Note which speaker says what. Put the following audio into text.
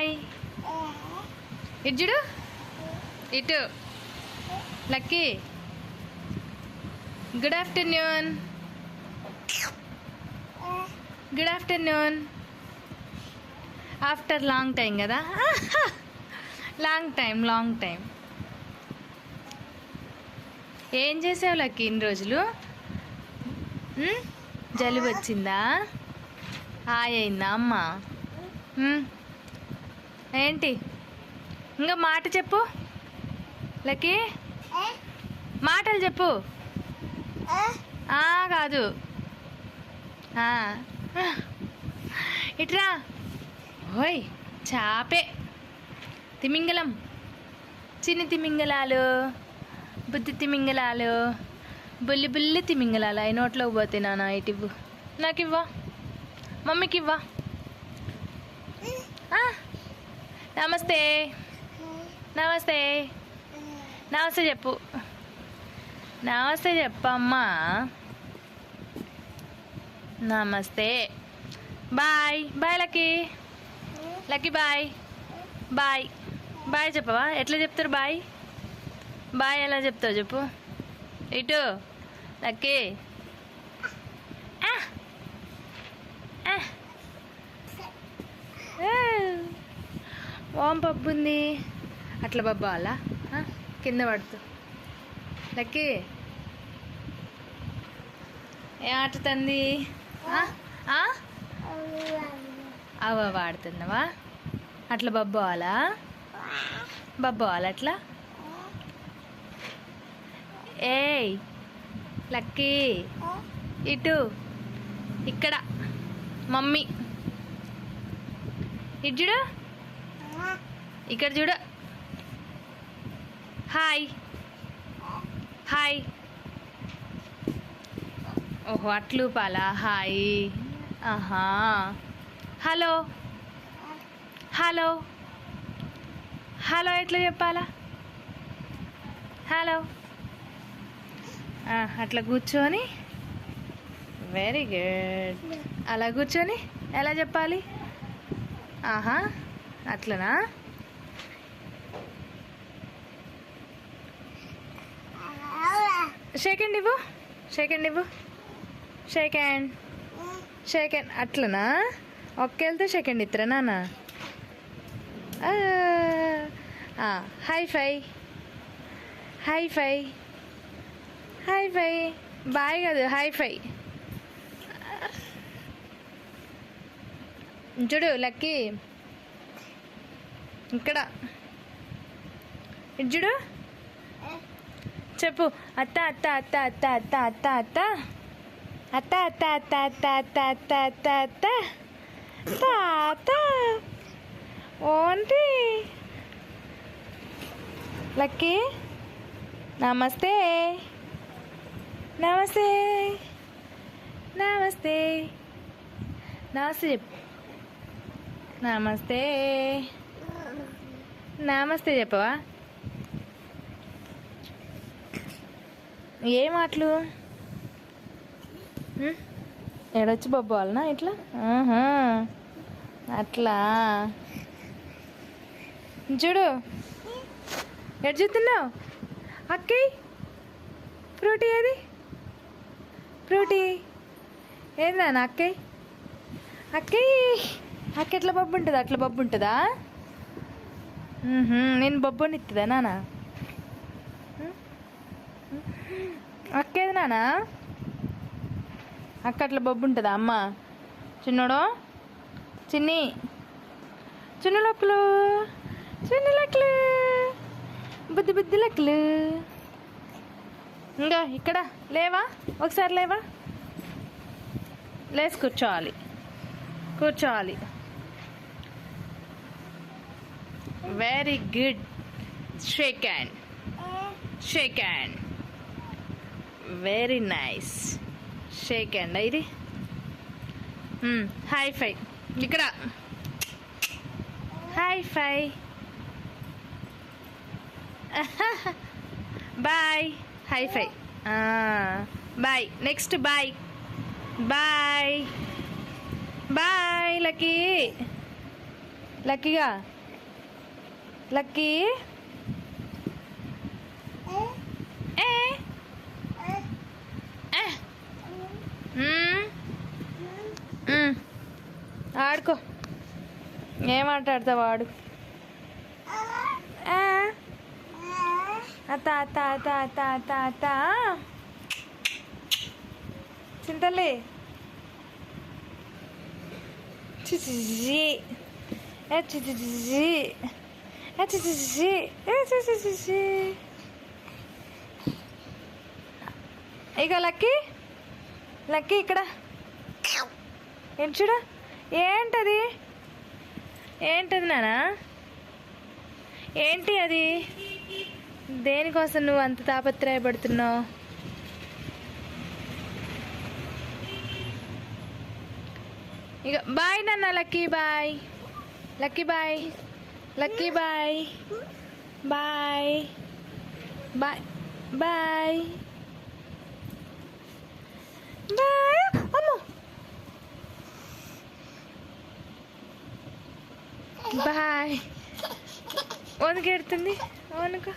Speaker 1: Bye ఇటు చూడు. ఇటు. Lucky. Good afternoon. Good afternoon. After long time కదా. Long time long time. ఏం చేసావు లక్కీ ఇన్ని రోజులు? జలుబు వచ్చిందా? హాయ్ అయిందా అమ్మ? ఏంటి? ఇంకా మాట చెప్పు. లక్కీ? మాటలు చెప్పు. ఆ కాదు. ఇట్రా. ఓయ్ చాపే. తిమింగలం. చిన్ని తిమింగలాలు బుద్ధి తిమింగలాలు బుల్లి బుల్లి తిమింగలాలు. అవి నోట్లోకి పోతే నాన్న ఇటు ఇవ్వు నాకు ఇవ్వా మమ్మీకి ఇవ్వా ఆ. నమస్తే. నమస్తే. నమస్తే చెప్పు. నమస్తే చెప్పమ్మా. నమస్తే. Bye. Bye Lucky. Lucky bye. Bye. Bye చెప్పవా? ఎట్లా చెప్తారు బాయ్? బాయ్ ఎలా చెప్తావు చెప్పు. ఇటు. లక్కీ. ఆ. ఓం పప్పు ఉంది అట్లా పప్పు అలా కింద పడుతూ. లక్కీ. ఏ ఆట తంది? అవ వాడుతున్నావా అట్లా బబ్బోవాలా బబ్బోవాలా అట్లా? ఏయ్ లక్కీ. ఇటు. ఇక్కడ. మమ్మీ. ఇడ్జుడు ఇక్కడ చూడ. హాయ్ హాయ్ ఓహో అట్లు పాలా? హాయ్ ఆహా. హలో హలో హలో ఎట్లా చెప్పాలా? హలో అట్లా కూర్చొని. వెరీ గుడ్ అలా కూర్చొని ఎలా చెప్పాలి? ఆహా. అట్లనా? షేక్ ఇవ్వు. షేక్ హ్యాండ్ ఇవ్వు. షేక్ హ్యాండ్ షేక్ హ్యాండ్ అట్లనా? ఒక్కెళ్తే షేక్ హ్యాండ్ నాన్న? High five high five high five bye కాదు. హై ఫై చూడు లక్కీ ఇక్కడ ఇజ్జుడు చెప్పు అత్త అత్త అత్త అత్త అత్త అత్త అత్త అత్త అత్త అత్త అత్త అత్త అత్త అత్త అత్త తాత ఓంటి లక్కీ నమస్తే నమస్తే నమస్తే నమస్తే నమస్తే నమస్తే చెప్పవా? ఏ మాటలు? ఎడొచ్చి బొబ్బు వాళ్ళనా ఇట్లా. అట్లా. చూడు ఎటు చూస్తున్నావు? అక్కయ్ ఫ్రూటీ ఏది? ఫ్రూటీ. ఏది నాన్న అక్కయ్ అక్కయ్ అక్క ఎట్లా బొబ్బు ఉంటుందా? అట్లా బొబ్బు ఉంటుందా. నేను బొబ్బని ఇస్తుందా నాన్న అక్కేది నానా? అక్క అట్లా బొబ్బు ఉంటుందా అమ్మ? చిన్నోడు? చిన్ని? చిన్న లెక్కలు? చిన్న లెక్కలు? బుద్ధి బుద్ధి లెక్కలు? ఇంకా ఇక్కడ లేవా? ఒకసారి లేవా? లేచి కూర్చోవాలి. కూర్చోవాలి. Very good shake hand shake hand very nice shake hand ఇది హై ఫై ఇక్కడ high five bye high five bye next bye bye bye Lucky లక్కీగా లక్కీ. ఏ? ఆడుకో. ఏం ఆట ఆడు? ఆ. అత్త అత్త అత్త అత్త అత్త అత్త చింతలే చిచి ఏ ఏ చిచి ఏ చిచి ఇక లక్కీ లక్కీ ఇక్కడ. ఏంటి చూడ ఏంటది? ఏంటది నానా? ఏంటి అది? దేనికోసం నువ్వు అంత తాపత్రయపడుతున్నావు? ఇక బాయ్ నాన్న Lucky bye. Lucky bye. Lucky bye bye bye bye bye అమ్మో బాయ్ వణుకెడుతుంది వణుక